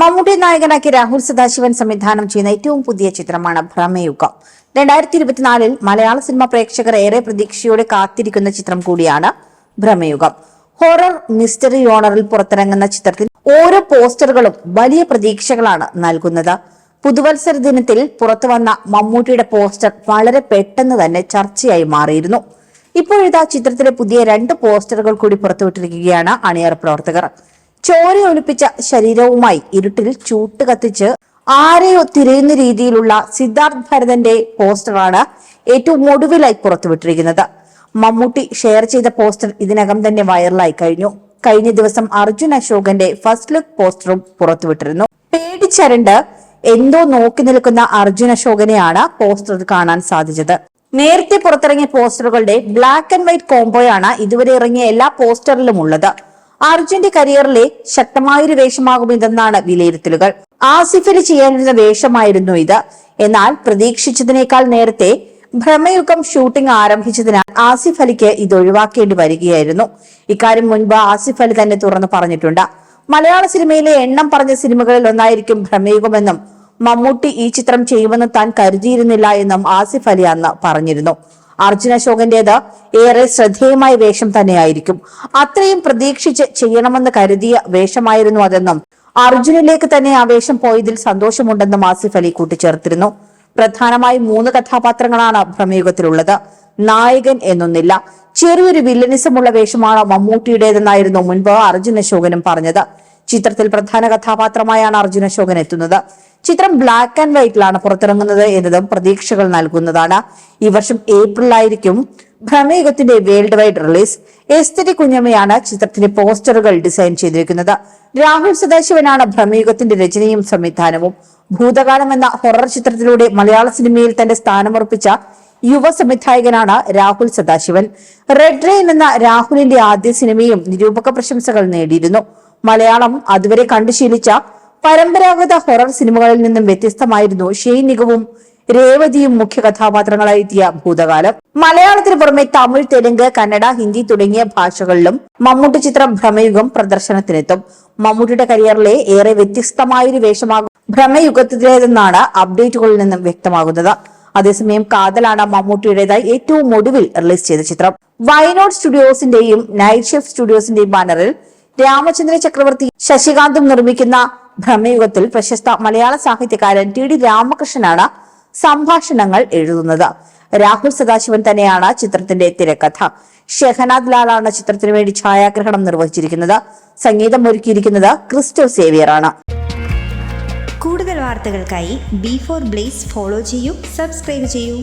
മമ്മൂട്ടി നായകനാക്കി രാഹുൽ സദാശിവൻ സംവിധാനം ചെയ്യുന്ന ഏറ്റവും പുതിയ ചിത്രമാണ് ഭ്രമയുഗം. രണ്ടായിരത്തി ഇരുപത്തിനാലിൽ മലയാള സിനിമ പ്രേക്ഷകർ ഏറെ പ്രതീക്ഷയോടെ കാത്തിരിക്കുന്ന ചിത്രം കൂടിയാണ് ഭ്രമയുഗം. ഹൊറർ മിസ്റ്ററി ഓണറിൽ പുറത്തിറങ്ങുന്ന ചിത്രത്തിൽ ഓരോ പോസ്റ്ററുകളും വലിയ പ്രതീക്ഷകളാണ് നൽകുന്നത്. പുതുവത്സര ദിനത്തിൽ പുറത്തു വന്ന മമ്മൂട്ടിയുടെ പോസ്റ്റർ വളരെ പെട്ടെന്ന് തന്നെ ചർച്ചയായി മാറിയിരുന്നു. ഇപ്പോഴിതാ ചിത്രത്തിലെ പുതിയ രണ്ട് പോസ്റ്ററുകൾ കൂടി പുറത്തുവിട്ടിരിക്കുകയാണ് അണിയറ പ്രവർത്തകർ. ചോരയൊലിപ്പിച്ച ശരീരവുമായി ഇരുട്ടിൽ ചൂട്ട് കത്തിച്ച് ആരെയോ തിരയുന്ന രീതിയിലുള്ള സിദ്ധാർത്ഥ് ഭരതന്റെ പോസ്റ്ററാണ് ഏറ്റവും ഒടുവിലായി പുറത്തുവിട്ടിരിക്കുന്നത്. മമ്മൂട്ടി ഷെയർ ചെയ്ത പോസ്റ്റർ ഇതിനകം തന്നെ വൈറലായി കഴിഞ്ഞു. കഴിഞ്ഞ ദിവസം അർജുൻ അശോകന്റെ ഫസ്റ്റ് ലുക്ക് പോസ്റ്ററും പുറത്തുവിട്ടിരുന്നു. പേടിച്ചരണ്ട് എന്തോ നോക്കി നിൽക്കുന്ന അർജുൻ അശോകനെയാണ് പോസ്റ്ററിൽ കാണാൻ സാധിച്ചത്. നേരത്തെ പുറത്തിറങ്ങിയ പോസ്റ്ററുകളുടെ ബ്ലാക്ക് ആൻഡ് വൈറ്റ് കോംബോയാണ് ഇതുവരെ ഇറങ്ങിയ എല്ലാ പോസ്റ്ററിലും ഉള്ളത്. അർജുന്റെ കരിയറിലെ ശക്തമായൊരു വേഷമാകും ഇതെന്നാണ് വിലയിരുത്തലുകൾ. ആസിഫിന് ചെയ്യാനിരുന്ന വേഷമായിരുന്നു ഇത്. എന്നാൽ പ്രതീക്ഷിച്ചതിനേക്കാൾ നേരത്തെ ഭ്രമയുഗം ഷൂട്ടിംഗ് ആരംഭിച്ചതിനാൽ ആസിഫ് അലിക്ക് ഇത് ഒഴിവാക്കേണ്ടി വരികയായിരുന്നു. ഇക്കാര്യം മുൻപ് ആസിഫ് അലി തന്നെ തുറന്നു പറഞ്ഞിട്ടുണ്ട്. മലയാള സിനിമയിലെ എണ്ണം പറഞ്ഞ സിനിമകളിൽ ഒന്നായിരിക്കും ഭ്രമയുഗമെന്നും മമ്മൂട്ടി ഈ ചിത്രം ചെയ്യുമെന്ന് താൻ കരുതിയിരുന്നില്ല എന്നും ആസിഫ് അലി അന്ന് പറഞ്ഞിരുന്നു. അർജുന അശോകന്റേത് ഏറെ ശ്രദ്ധേയമായ വേഷം തന്നെയായിരിക്കും. അത്രയും പ്രതീക്ഷിച്ച് ചെയ്യണമെന്ന് കരുതിയ വേഷമായിരുന്നു അതെന്നും അർജുനിലേക്ക് തന്നെ ആ വേഷം പോയതിൽ സന്തോഷമുണ്ടെന്നും ആസിഫ് അലി കൂട്ടിച്ചേർത്തിരുന്നു. പ്രധാനമായും മൂന്ന് കഥാപാത്രങ്ങളാണ് ഭ്രമയുഗത്തിലുള്ളത്. നായകൻ എന്നൊന്നില്ല. ചെറിയൊരു വില്ലനിസമുള്ള വേഷമാണ് മമ്മൂട്ടിയുടേതെന്നായിരുന്നു മുൻപ് അർജുന അശോകനും പറഞ്ഞത്. ചിത്രത്തിൽ പ്രധാന കഥാപാത്രമായാണ് അർജുന അശോകൻ എത്തുന്നത്. ചിത്രം ബ്ലാക്ക് ആൻഡ് വൈറ്റിലാണ് പുറത്തിറങ്ങുന്നത് എന്നതും പ്രതീക്ഷകൾ നൽകുന്നതാണ്. ഈ വർഷം ഏപ്രിലായിരിക്കും ഭ്രമേകത്തിന്റെ വേൾഡ് വൈഡ് റിലീസ് എസ്തരി കുഞ്ഞമ്മയാണ് ചിത്രത്തിന്റെ പോസ്റ്ററുകൾ ഡിസൈൻ ചെയ്തിരിക്കുന്നത്. രാഹുൽ സദാശിവനാണ് ഭ്രമയുഗത്തിന്റെ രചനയും സംവിധാനവും. ഭൂതകാലം എന്ന ഹൊറർ ചിത്രത്തിലൂടെ മലയാള സിനിമയിൽ തന്റെ സ്ഥാനമുറപ്പിച്ച യുവ സംവിധായകനാണ് രാഹുൽ സദാശിവൻ. റെഡ് റെയിൻ എന്ന രാഹുലിന്റെ ആദ്യ സിനിമയും നിരൂപക പ്രശംസകൾ നേടിയിരുന്നു. മലയാളം അതുവരെ കണ്ടുശീലിച്ച പരമ്പരാഗത ഹൊറർ സിനിമകളിൽ നിന്നും വ്യത്യസ്തമായിരുന്നു ഷെയ്ൻ നിഗവും രേവതിയും മുഖ്യ കഥാപാത്രങ്ങളായി എത്തിയ ഭൂതകാലം. മലയാളത്തിന് പുറമെ തമിഴ് തെലുങ്ക് കന്നഡ ഹിന്ദി തുടങ്ങിയ ഭാഷകളിലും മമ്മൂട്ടി ചിത്രം ഭ്രമയുഗം പ്രദർശനത്തിനെത്തും. മമ്മൂട്ടിയുടെ കരിയറിലെ ഏറെ വ്യത്യസ്തമായൊരു വേഷമാകും ഭ്രമയുഗത്തിലേതെന്നാണ് അപ്ഡേറ്റുകളിൽ നിന്നും വ്യക്തമാകുന്നത്. അതേസമയം കാതലാണ് മമ്മൂട്ടിയുടേതായി ഏറ്റവും ഒടുവിൽ റിലീസ് ചെയ്ത ചിത്രം. വയനാട് സ്റ്റുഡിയോസിന്റെയും നൈറ്റ് ഷെഫ് സ്റ്റുഡിയോസിന്റെയും ബാനറിൽ രാമചന്ദ്ര ചക്രവർത്തി ശശികാന്തും നിർമ്മിക്കുന്ന ഭ്രമയുഗത്തിൽ പ്രശസ്ത മലയാള സാഹിത്യകാരൻ ടി ഡി രാമകൃഷ്ണനാണ് സംഭാഷണങ്ങൾ എഴുതുന്നത്. രാഹുൽ സദാശിവൻ തന്നെയാണ് ചിത്രത്തിന്റെ തിരക്കഥ. ഷെഹനാദ് ലാലാണ് ചിത്രത്തിനു വേണ്ടി ഛായാഗ്രഹണം നിർവഹിച്ചിരിക്കുന്നത്. സംഗീതം ഒരുക്കിയിരിക്കുന്നത് ക്രിസ്റ്റോ സേവിയർ ആണ്. കൂടുതൽ വാർത്തകൾക്കായി ബി ഫോർ ബ്ലേസ് ഫോളോ ചെയ്യൂ സബ്സ്ക്രൈബ് ചെയ്യൂ.